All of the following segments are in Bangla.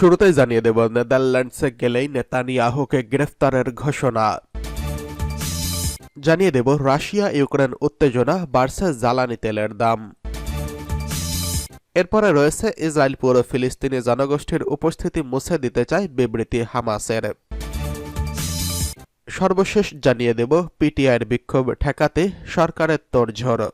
শুরুতেই জানিয়ে দেব, নেদারল্যান্ডসে গেলেই নেতানিয়াহুকে গ্রেফতারের ঘোষণা। জানিয়ে দেব, রাশিয়া, ইউক্রেন উত্তেজনা বাড়ছে জ্বালানি তেলের দাম। এরপরে রয়েছে ইসরায়েল পুরো ফিলিস্তিনি জনগোষ্ঠীর উপস্থিতি মুছে দিতে চায় বিবৃতি হামাসের। সর্বশেষ জানিয়ে দেব, পিটিআইয়ের বিক্ষোভ ঠেকাতে সরকারের তোড়ঝড়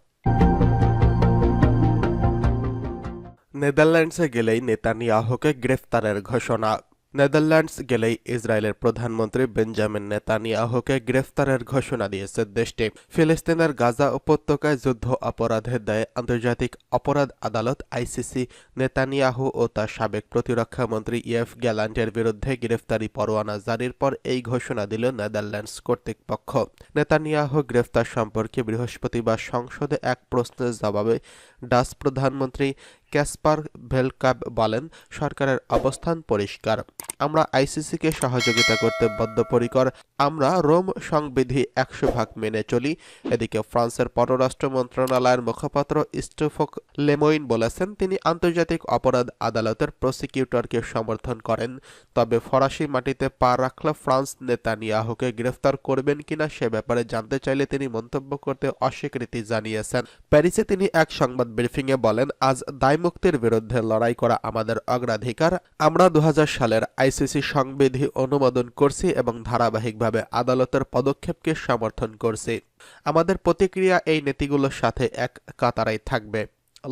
নেদারল্যান্ডসে গেলেই নেতানিয়াহুকে গ্রেফতারের ঘোষণা। নেদারল্যান্ডস গেলেই ইসরায়েলের প্রধানমন্ত্রী বেঞ্জামিন নেতানিয়াহুকে গ্রেফতারের ঘোষণা দিয়েছে দেশটি। ফিলিস্তিনের গাজা উপত্যকায় যুদ্ধ অপরাধের দায়ে আন্তর্জাতিক অপরাধ আদালত আইসিসি, নেতানিয়াহু ও তার সাবেক প্রতিরক্ষা মন্ত্রী ইয়েফ গ্যালান্টের বিরুদ্ধে গ্রেফতারি পরোয়ানা জারির পর এই ঘোষণা দিল নেদারল্যান্ডস কর্তৃপক্ষ। নেতানিয়াহু গ্রেফতার সম্পর্কে বৃহস্পতিবার সংসদে এক প্রশ্নের জবাবে ডাচ প্রধানমন্ত্রী ক্যাসপার ভেলকাব বলেন, সরকারের অবস্থান পরিষ্কার। আমরা আইসিসিকে সহযোগিতা করতে বদ্ধপরিকর। আমরা রোম সংবিধি একশো ভাগ মেনে চলি। এদিকে ফ্রান্সের পররাষ্ট্র মন্ত্রণালয়ের মুখপাত্র স্টোফক লেমোইন বলেছেন, তিনি আন্তর্জাতিক অপরাধ আদালতের প্রসিকিউটরকে সমর্থন করেন। তবে ফরাসি মাটিতে পা রাখলে ফ্রান্স নেতানিয়াহুকে গ্রেফতার করবেন কিনা সে ব্যাপারে জানতে চাইলে তিনি মন্তব্য করতে অস্বীকৃতি জানিয়েছেন। প্যারিসে তিনি এক সংবাদ ব্রিফিংয়ে বলেন, আজ দায়মুক্তির বিরুদ্ধে লড়াই করা আমাদের অগ্রাধিকার, আমরা দু সালের আইসিসি সংবিধি অনুমোদন করছি এবং ধারাবাহিকভাবে আদালতের পদক্ষেপকে সমর্থন করছি। আমাদের প্রতিক্রিয়া এই নীতিগুলোর সাথে এক কাতারাই থাকবে।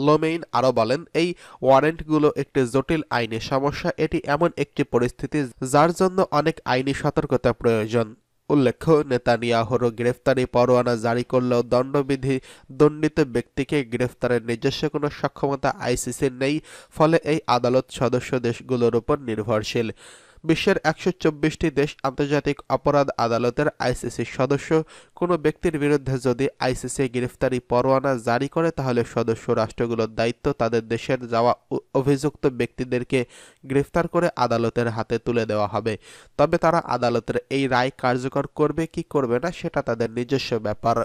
লোমেইন আরও বলেন, এই ওয়ারেন্টগুলো একটি জটিল আইনি সমস্যা, এটি এমন একটি পরিস্থিতি যার জন্য অনেক আইনি সতর্কতা প্রয়োজন। উল্লেখ্য, নেতানিয়াহর গ্রেফতারি পরোয়ানা জারি করলেও দণ্ডবিধি দণ্ডিত ব্যক্তিকে গ্রেফতারের নিজস্ব কোনো সক্ষমতা আইসিসির নেই, ফলে এই আদালত সদস্য দেশগুলোর উপর নির্ভরশীল। বিশ্বের একশো চব্বিশটি দেশ আন্তর্জাতিক অপরাধ আদালতের আইসিসির সদস্য। কোনো ব্যক্তির বিরুদ্ধে যদি আইসিসি গ্রেফতারি পরোয়ানা জারি করে, তাহলে সদস্য রাষ্ট্রগুলোর দায়িত্ব তাদের দেশের যাওয়া অভিযুক্ত ব্যক্তিদেরকে গ্রেফতার করে আদালতের হাতে তুলে দেওয়া হবে। তবে তারা আদালতের এই রায় কার্যকর করবে, কি করবে না, সেটা তাদের নিজস্ব ব্যাপার।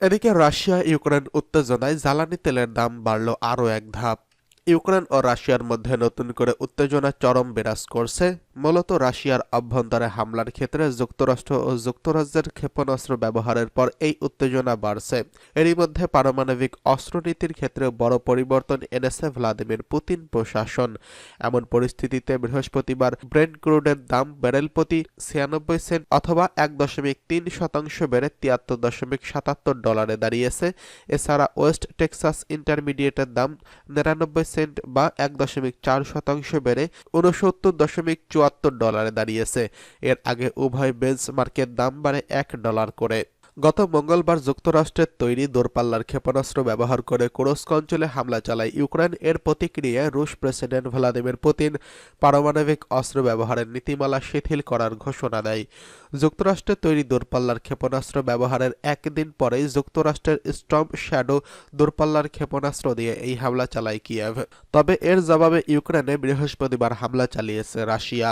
এদিকে রাশিয়া ইউক্রেন উত্তেজনায় জ্বালানি তেলের দাম বাড়ল আরও এক ধাপ। ইউক্রেন ও রাশিয়ার মধ্যে নতুন করে উত্তেজনা চরম বিরাজ করছে। মূলত রাশিয়ার অভ্যন্তরে হামলার ক্ষেত্রে যুক্তরাষ্ট্র ও যুক্তরাজ্যের ক্ষেপণাস্ত্র ব্যবহারের পর এই উত্তেজনা বাড়ছে। এরই মধ্যে পারমাণবিক অস্ত্রনীতির ক্ষেত্রে বড় পরিবর্তন এনেছে ভ্লাদিমির পুতিন প্রশাসন। এমন পরিস্থিতিতে বৃহস্পতিবার ব্রেন্ড ক্রুডের দাম ব্যারেল প্রতি ছিয়ানব্বই সেন্ট অথবা এক দশমিক তিন শতাংশ বেড়ে তিয়াত্তর দশমিক সাতাত্তর ডলারে দাঁড়িয়েছে। এছাড়া ওয়েস্ট টেক্সাস ইন্টারমিডিয়েটের দাম নিরানব্বই সেন্ট বা এক দশমিক চার শতাংশ বেড়ে উনসত্তর দশমিক চুয়াত্তর ডলারে দাঁড়িয়েছে। এর আগে উভয় বেঞ্চমার্কের দাম বাড়ে এক ডলার করে। গত মঙ্গলবার যুক্তরাষ্ট্রের তৈরি দূরপাল্লার ক্ষেপণাস্ত্র ব্যবহার করে কুরস্ক অঞ্চলে হামলা চালায় ইউক্রেন। এর প্রতিক্রিয়ায় রুশ প্রেসিডেন্ট ভ্লাদিমির পুতিন পারমাণবিক অস্ত্র ব্যবহারের নীতিমালা শিথিল করার ঘোষণা দেয়। যুক্তরাষ্ট্রের তৈরি দূরপাল্লার ক্ষেপণাস্ত্র ব্যবহারের একদিন পরেই যুক্তরাষ্ট্রের স্টম শ্যাডো দূরপাল্লার ক্ষেপণাস্ত্র দিয়ে এই হামলা চালায় কিয়েভ। তবে এর জবাবে ইউক্রেনে বৃহস্পতিবার হামলা চালিয়েছে রাশিয়া।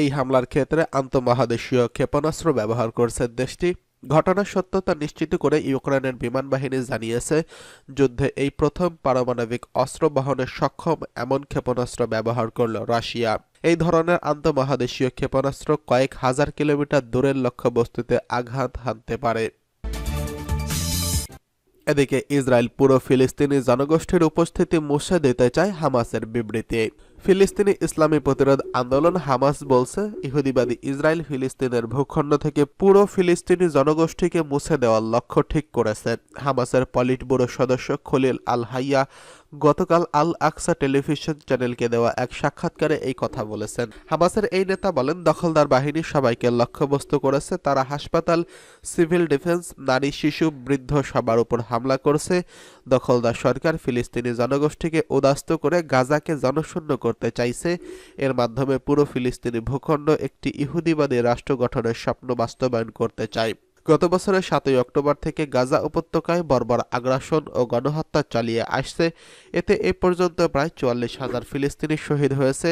এই হামলার ক্ষেত্রে আন্তঃমহাদেশীয় ক্ষেপণাস্ত্র ব্যবহার করছে দেশটি। ঘটনার সত্যতা নিশ্চিত করে ইউক্রেনের বিমান বাহিনী জানিয়েছে, যুদ্ধে এই প্রথম পারমাণবিক অস্ত্র বহনে সক্ষম এমন ক্ষেপণাস্ত্র ব্যবহার করল রাশিয়া। এই ধরনের আন্তঃমহাদেশীয় ক্ষেপণাস্ত্র কয়েক হাজার কিলোমিটার দূরের লক্ষ্যবস্তুতে আঘাত হানতে পারে। এদিকে ইসরায়েল পুরো ফিলিস্তিনি জনগোষ্ঠীর উপস্থিতি মুছে দিতে চায় হামাসের বিবৃতি। ফিলিস্তিনি ইসলামী প্রতিরোধ আন্দোলন হামাস বলছে, ইহুদিবাদী ইসরায়েল ফিলিস্তিনের ভূখণ্ড থেকে পুরো ফিলিস্তিনি জনগোষ্ঠীকে মুছে দেওয়ার লক্ষ্য ঠিক করেছে। হামাসের পলিট ব্যুরো সদস্য খলিল আল হাইয়া গতকাল আল আকসা টেলিভিশন চ্যানেলকে দেওয়া এক সাক্ষাৎকারে এই কথা বলেছেন। হামাসের এই নেতা বলেন, দখলদার বাহিনী সবাইকে লক্ষ্যবস্তু করেছে। তারা হাসপাতাল, সিভিল ডিফেন্স, নারী, শিশু, বৃদ্ধ সবার উপর হামলা করছে। দখলদার সরকার ফিলিস্তিনি জনগোষ্ঠীকে উদাস্ত করে গাজাকে জনশূন্য করতে চাইছে। এর মাধ্যমে পুরো ফিলিস্তিনি ভূখণ্ড একটি ইহুদিবাদী রাষ্ট্র গঠনের স্বপ্ন বাস্তবায়ন করতে চায়। গত বছরের সাতই অক্টোবর থেকে গাজা উপত্যকায় বর্বর আগ্রাসন ও গণহত্যা চালিয়ে আসছে। এতে এ পর্যন্ত প্রায় চুয়াল্লিশ হাজার ফিলিস্তিনি শহীদ হয়েছে,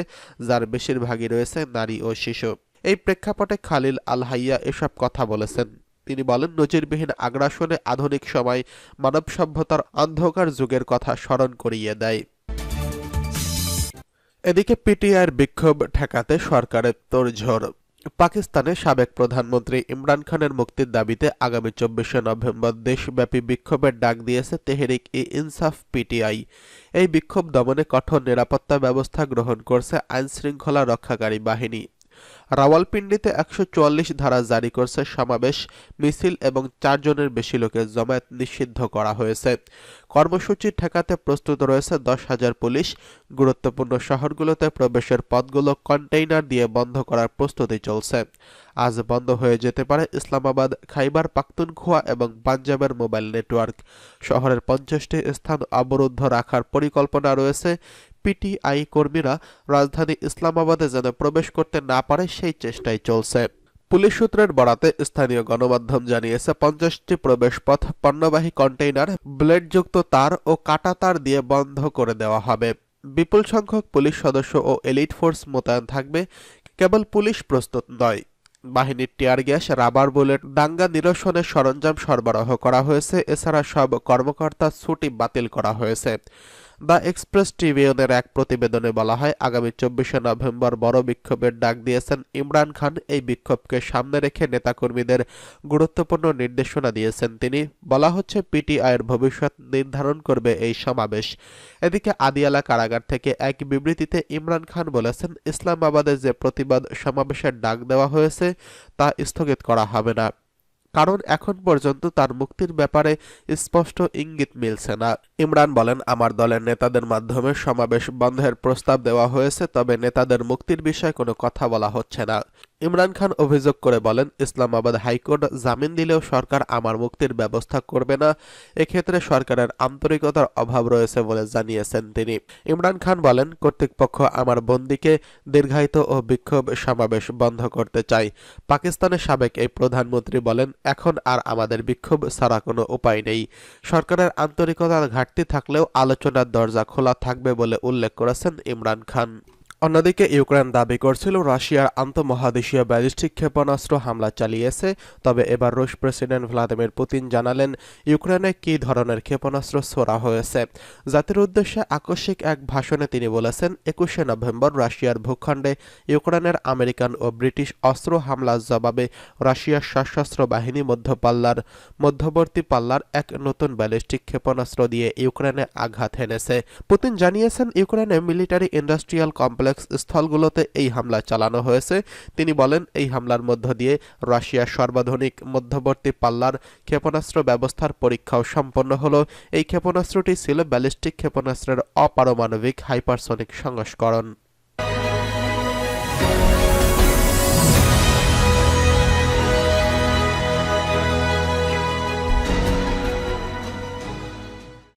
যার বেশিরভাগই রয়েছে নারী ও শিশু। এই প্রেক্ষাপটে খালিল আল হাইয়া এসব কথা বলেছেন। তিনি বলেন, নজিরবিহীন আগ্রাসনে আধুনিক সময় মানব সভ্যতার অন্ধকার যুগের কথা স্মরণ করিয়ে দেয়। এদিকে পিটিআইয়ের বিক্ষোভ ঠেকাতে সরকারের তোড়ঝড় পাকিস্তানে সাবেক প্রধানমন্ত্রী ইমরান খানের মুক্তির দাবিতে আগামী চব্বিশে নভেম্বর দেশব্যাপী বিক্ষোভের ডাক দিয়েছে তেহরিক ই ইনসাফ পিটিআই। এই বিক্ষোভ দমনে কঠোর নিরাপত্তা ব্যবস্থা গ্রহণ করছে আইনশৃঙ্খলা রক্ষাকারী বাহিনী। রাওয়ালপিন্ডিতে একশো চুয়াল্লিশ ধারা জারি করছে সমাবেশ, মিছিল এবং চারজনের বেশি লোকের জমায়েত নিষিদ্ধ করা হয়েছে। কর্মসূচি ঠেকাতে প্রস্তুত রয়েছে দশ হাজার পুলিশ। গুরুত্বপূর্ণ শহরগুলোতে প্রবেশের পথগুলো কন্টেইনার দিয়ে বন্ধ করার প্রস্তুতি চলছে। আজ বন্ধ হয়ে যেতে পারে ইসলামাবাদ, খাইবার, পাখতুনখোয়া এবং পাঞ্জাবের মোবাইল নেটওয়ার্ক। শহরের পঞ্চাশটি স্থান অবরুদ্ধ রাখার পরিকল্পনা রয়েছে। পিটিআই কর্মীরা রাজধানী ইসলামাবাদে যেন প্রবেশ করতে না পারে সেই চেষ্টাই চলছে। পুলিশ সূত্রের বরাতে স্থানীয় গণমাধ্যম জানিয়েছে, পঞ্চাশটি প্রবেশপথ পণ্যবাহী কন্টেইনার ব্লেডযুক্ত তার ও কাটা তার দিয়ে বন্ধ করে দেওয়া হবে। বিপুল সংখ্যক পুলিশ সদস্য ও এলিট ফোর্স মোতায়েন থাকবে, কেবল পুলিশ প্রস্তুত নয়। বাহিনীর টিয়ার গ্যাস, রাবার বুলেট, দাঙ্গা নিরসনের সরঞ্জাম সরবরাহ করা হয়েছে, এছাড়া সব কর্মকর্তা ছুটি বাতিল করা হয়েছে। দ্য এক্সপ্রেস ট্রিবিউনের এক প্রতিবেদনে বলা হয়, আগামী চব্বিশে নভেম্বর বড় বিক্ষোভের ডাক দিয়েছেন ইমরান খান। এই বিক্ষোভকে সামনে রেখে নেতাকর্মীদের গুরুত্বপূর্ণ নির্দেশনা দিয়েছেন তিনি। বলা হচ্ছে, পিটিআইয়ের ভবিষ্যৎ নির্ধারণ করবে এই সমাবেশ। এদিকে আদিয়ালা কারাগার থেকে এক বিবৃতিতে ইমরান খান বলেছেন, ইসলামাবাদে যে প্রতিবাদ সমাবেশের ডাক দেওয়া হয়েছে, তা স্থগিত করা হবে না। কারণ এখন পর্যন্ত তার মুক্তির ব্যাপারে স্পষ্ট ইঙ্গিত মিলছে না। ইমরান বলেন, আমার দলের নেতাদের মাধ্যমে সমাবেশ বন্ধের প্রস্তাব দেওয়া হয়েছে, তবে নেতাদের মুক্তির বিষয়ে কোনো কথা বলা হচ্ছে না। ইমরান খান অভিযোগ করে বলেন, ইসলামাবাদ হাইকোর্ট জামিন দিলেও সরকার আমার মুক্তির ব্যবস্থা করবে না। এক্ষেত্রে সরকারের আন্তরিকতার অভাব রয়েছে বলে জানিয়েছেন তিনি। ইমরান খান বলেন, কর্তৃপক্ষ আমার বন্দিকে দীর্ঘায়িত ও বিক্ষোভ সমাবেশ বন্ধ করতে চায় পাকিস্তানের সাবেক এই প্রধানমন্ত্রী বলেন, এখন আর আমাদের বিক্ষোভ ছাড়া কোনো উপায় নেই। সরকারের আন্তরিকতার ঘাটতি থাকলেও আলোচনার দরজা খোলা থাকবে বলে উল্লেখ করেছেন ইমরান খান। অন্যদিকে ইউক্রেন দাবি করছিল রাশিয়ার আন্তঃমহাদেশীয় ব্যালিস্টিক ক্ষেপণাস্ত্র হামলা চালিয়েছে, তবে এবার রুশ প্রেসিডেন্ট ভ্লাদিমির পুতিন জানালেন ইউক্রেনে কী ধরনের ক্ষেপণাস্ত্র ছোড়া হয়েছে। জাতির উদ্দেশ্যে আকস্মিক এক ভাষণে তিনি বলেছেন, একুশে নভেম্বর রাশিয়ার ভূখণ্ডে ইউক্রেনের আমেরিকান ও ব্রিটিশ অস্ত্র হামলার জবাবে রাশিয়ার সশস্ত্র বাহিনী মধ্যপাল্লার, মধ্যবর্তী পাল্লার এক নতুন ব্যালিস্টিক ক্ষেপণাস্ত্র দিয়ে ইউক্রেনে আঘাত হেনেছে। পুতিন জানিয়েছেন, ইউক্রেনে মিলিটারি ইন্ডাস্ট্রিয়াল কমপ্লেক্স স্থলগুলোতে এই হামলা চালানো হয়েছে। তিনি বলেন, এই হামলার মধ্য দিয়ে রাশিয়ার সর্বাধুনিক মধ্যবর্তী পাল্লার ক্ষেপণাস্ত্র ব্যবস্থার পরীক্ষাও সম্পন্ন হলো। এই ক্ষেপণাস্ত্রটি ছিল ব্যালিস্টিক ক্ষেপণাস্ত্রের অপারমাণবিক হাইপারসনিক সংস্করণ।